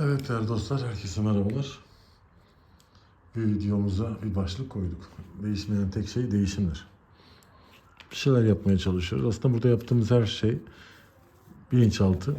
Evet değerli dostlar, herkese merhabalar. Bir videomuza bir başlık koyduk. Değişmeyen tek şey değişimdir. Bir şeyler yapmaya çalışıyoruz. Aslında burada yaptığımız her şey bilinçaltı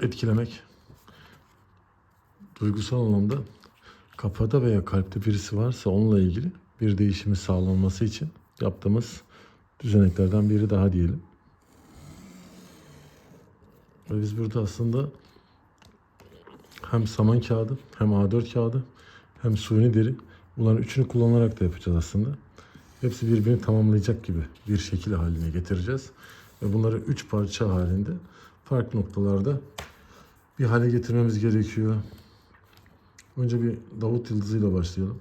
etkilemek. Duygusal anlamda kafada veya kalpte birisi varsa onunla ilgili bir değişimi sağlanması için yaptığımız düzeneklerden biri daha diyelim. Ve biz burada aslında hem saman kağıdı, hem A4 kağıdı, hem suni deri. Bunların üçünü kullanarak da yapacağız aslında. Hepsi birbirini tamamlayacak gibi bir şekil haline getireceğiz. Ve bunları üç parça halinde farklı noktalarda bir hale getirmemiz gerekiyor. Önce bir Davut yıldızıyla başlayalım.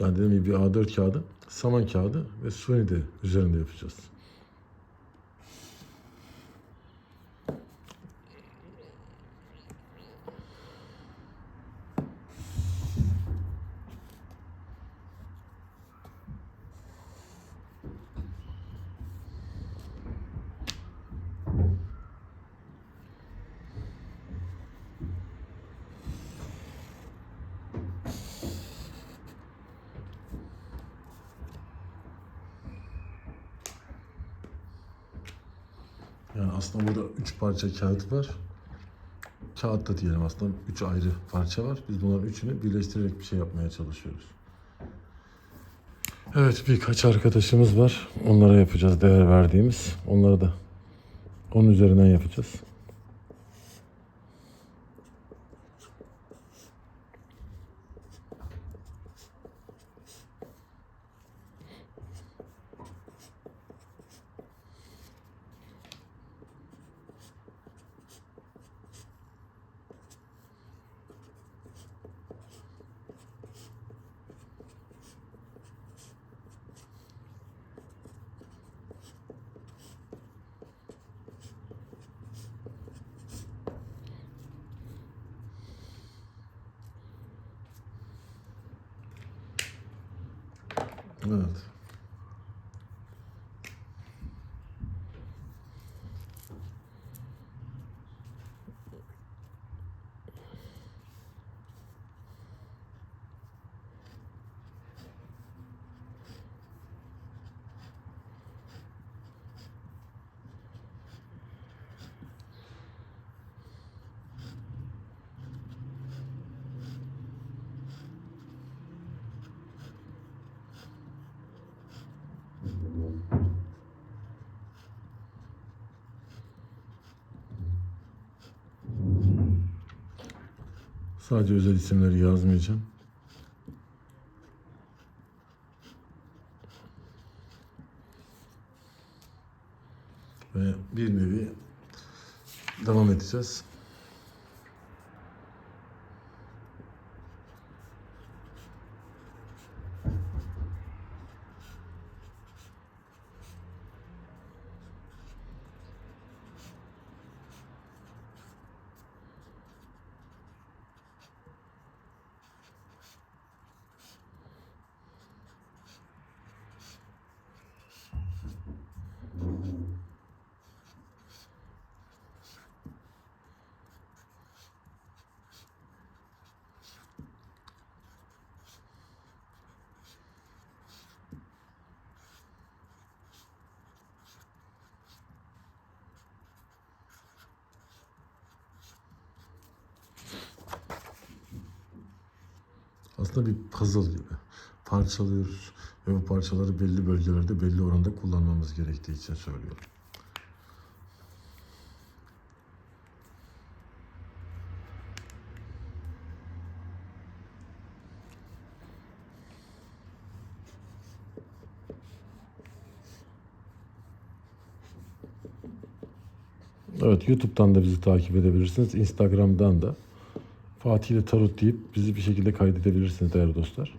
Yani dediğim gibi bir A4 kağıdı, saman kağıdı ve suni de üzerinde yapacağız. Yani aslında burada üç parça kağıt var. Kağıt da diyelim aslında üç ayrı parça var. Biz bunların üçünü birleştirerek bir şey yapmaya çalışıyoruz. Evet birkaç arkadaşımız var. Onlara yapacağız değer verdiğimiz. Onları da onun üzerinden yapacağız. Evet. Sadece özel isimleri yazmayacağım. Ve bir nevi devam edeceğiz. Aslında bir puzzle gibi. Parçalıyoruz ve bu parçaları belli bölgelerde belli oranda kullanmamız gerektiği için söylüyorum. Evet YouTube'dan da bizi takip edebilirsiniz. Instagram'dan da Fatih ile Tarot deyip bizi bir şekilde kaydedebilirsiniz değerli dostlar.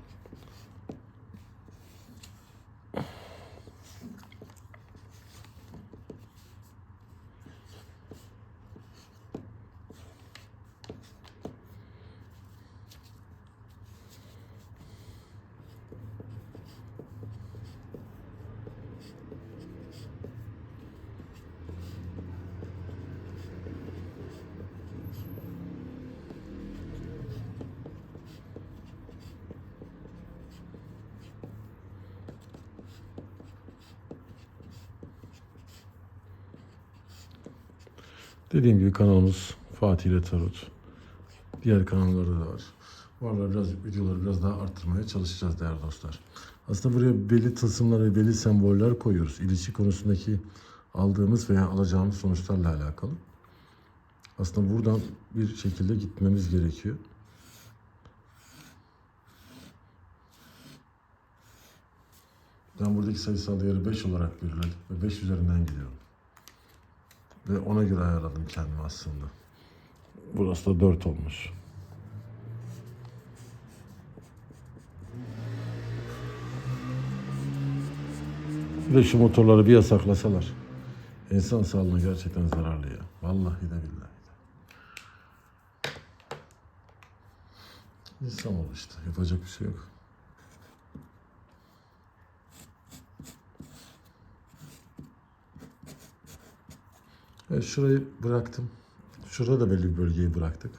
Dediğim gibi kanalımız Fatih ile Tarot. Diğer kanallarda da var. Bu aralar biraz videoları biraz daha arttırmaya çalışacağız değerli dostlar. Aslında buraya belli tılsımlar ve belli semboller koyuyoruz. İlişki konusundaki aldığımız veya alacağımız sonuçlarla alakalı. Aslında buradan bir şekilde gitmemiz gerekiyor. Ben buradaki sayısal değeri 5 olarak belirledim ve 5 üzerinden gidiyorum. Ve ona göre ayarladım kendimi aslında. Burası da 4 olmuş. Bir de şu motorları bir yasaklasalar. İnsan sağlığına gerçekten zararlı ya. Vallahi de billahi de. İnsanoğlu işte. Yapacak bir şey yok. Evet, şurayı bıraktım. Şurada da belli bir bölgeyi bıraktık.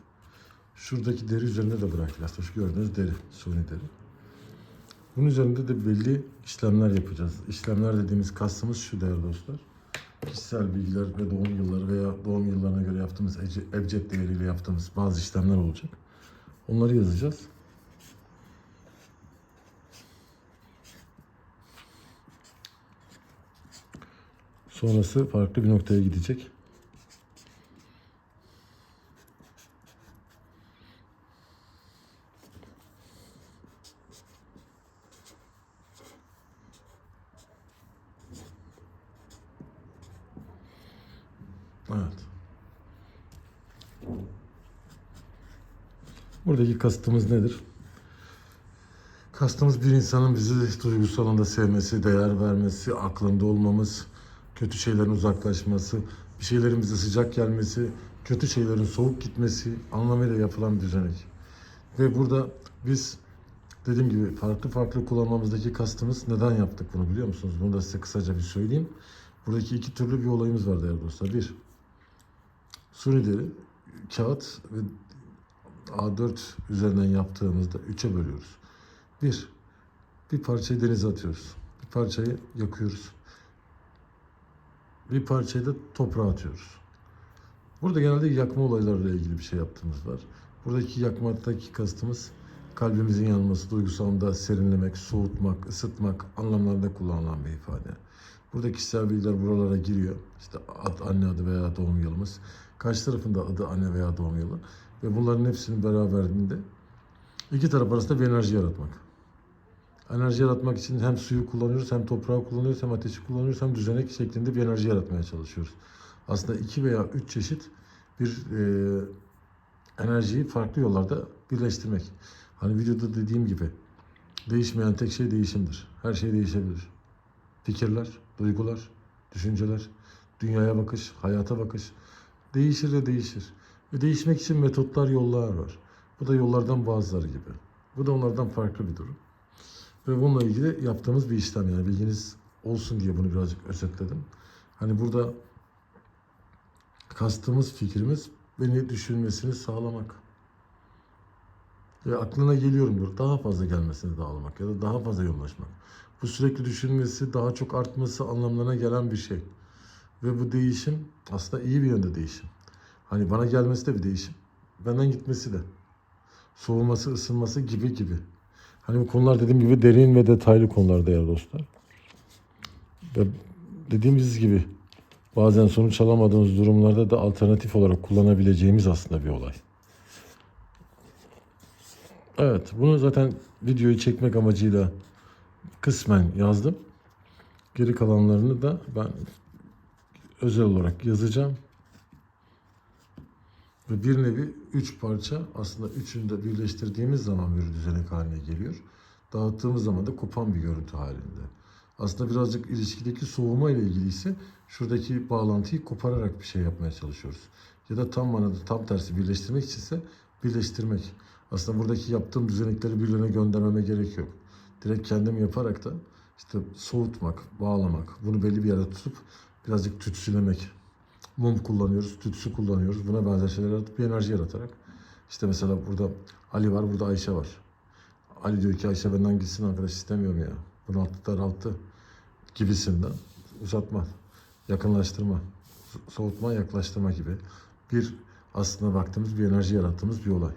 Şuradaki deri üzerinde de bıraktık. Aslında şu gördüğünüz deri, suni deri. Bunun üzerinde de belli işlemler yapacağız. İşlemler dediğimiz kastımız şu değerli dostlar. Kişisel bilgiler ve doğum yılları veya doğum yıllarına göre yaptığımız ebced değeriyle yaptığımız bazı işlemler olacak. Onları yazacağız. Sonrası farklı bir noktaya gidecek. Evet. Buradaki kastımız nedir? Kastımız bir insanın bizi duygusal anda sevmesi, değer vermesi, aklında olmamız, kötü şeylerin uzaklaşması, bir şeylerin bize sıcak gelmesi, kötü şeylerin soğuk gitmesi anlamıyla yapılan düzenek. Ve burada biz dediğim gibi farklı farklı kullanmamızdaki kastımız neden yaptık bunu biliyor musunuz? Bunu da size kısaca bir söyleyeyim. Buradaki iki türlü bir olayımız var değerli dostlar. Bir, suni deri, kağıt ve A4 üzerinden yaptığımızda üçe bölüyoruz. Bir, bir parçayı denize atıyoruz. Bir parçayı yakıyoruz. Bir parçayı da toprağa atıyoruz. Burada genelde yakma olaylarıyla ilgili bir şey yaptığımız var. Buradaki yakmadaki kastımız kalbimizin yanması, duygusal anda serinlemek, soğutmak, ısıtmak anlamlarında kullanılan bir ifade. Burada kişisel bilgiler buralara giriyor. İşte ad, anne adı veya doğum yılımız. Karşı tarafında adı anne veya doğum yılı. Ve bunların hepsinin beraberinde iki taraf arasında bir enerji yaratmak. Enerji yaratmak için hem suyu kullanıyoruz, hem toprağı kullanıyoruz, hem ateşi kullanıyoruz, hem düzenek şeklinde bir enerji yaratmaya çalışıyoruz. Aslında iki veya üç çeşit bir e, enerjiyi farklı yollarda birleştirmek. Hani videoda dediğim gibi değişmeyen tek şey değişimdir. Her şey değişebilir. Fikirler, duygular, düşünceler, dünyaya bakış, hayata bakış değişir de değişir. Ve değişmek için metotlar, yollar var. Bu da yollardan bazıları gibi. Bu da onlardan farklı bir durum. Ve bununla ilgili yaptığımız bir işlem yani bilginiz olsun diye bunu birazcık özetledim. Hani burada kastığımız fikrimiz beni düşünmesini sağlamak. Ve aklına geliyorumdur. Daha fazla gelmesini sağlamak ya da daha fazla yoğunlaşmak. Bu sürekli düşünmesi, daha çok artması anlamlarına gelen bir şey. Ve bu değişim aslında iyi bir yönde değişim. Hani bana gelmesi de bir değişim. Benden gitmesi de. Soğuması, ısınması gibi gibi. Hani bu konular dediğim gibi derin ve detaylı konular değerli dostlar. Ve dediğimiz gibi bazen sonuç alamadığımız durumlarda da alternatif olarak kullanabileceğimiz aslında bir olay. Evet, bunu zaten videoyu çekmek amacıyla kısmen yazdım. Geri kalanlarını da ben özel olarak yazacağım. Ve bir nevi üç parça aslında üçünü de birleştirdiğimiz zaman bir düzenek haline geliyor. Dağıttığımız zaman da kopan bir görüntü halinde. Aslında birazcık ilişkideki soğuma ile ilgili ise şuradaki bağlantıyı kopararak bir şey yapmaya çalışıyoruz. Ya da tam manada tam tersi birleştirmek içinse birleştirmek. Aslında buradaki yaptığım düzenekleri birilerine göndermeme gerek yok. Direkt kendim yaparak da işte soğutmak, bağlamak, bunu belli bir yere tutup birazcık tütsülemek. Mum kullanıyoruz, tütsü kullanıyoruz. Buna benzer şeyler yaratıp bir enerji yaratarak. İşte mesela burada Ali var, burada Ayşe var. Ali diyor ki Ayşe benden gitsin arkadaş istemiyorum ya. Bunu attı daralttı gibisinden uzatma, yakınlaştırma, so- soğutma, yaklaştırma gibi. bir aslında baktığımız bir enerji yarattığımız bir olay.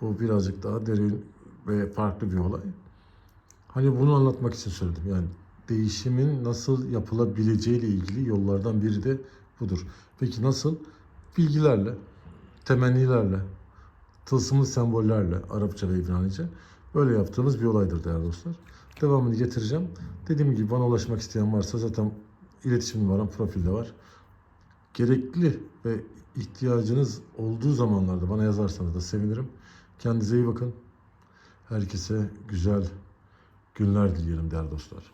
Bu birazcık daha derin ve farklı bir olay. Hani bunu anlatmak için söyledim. Yani değişimin nasıl yapılabileceği ile ilgili yollardan biri de budur. Peki nasıl? Bilgilerle, temennilerle, tılsımlı sembollerle Arapça ve İbranice böyle yaptığımız bir olaydır değerli dostlar. Devamını getireceğim. Dediğim gibi bana ulaşmak isteyen varsa zaten iletişim numaram profilde var. Gerekli ve ihtiyacınız olduğu zamanlarda bana yazarsanız da sevinirim. Kendinize iyi bakın. Herkese güzel günler diliyorum değerli dostlar.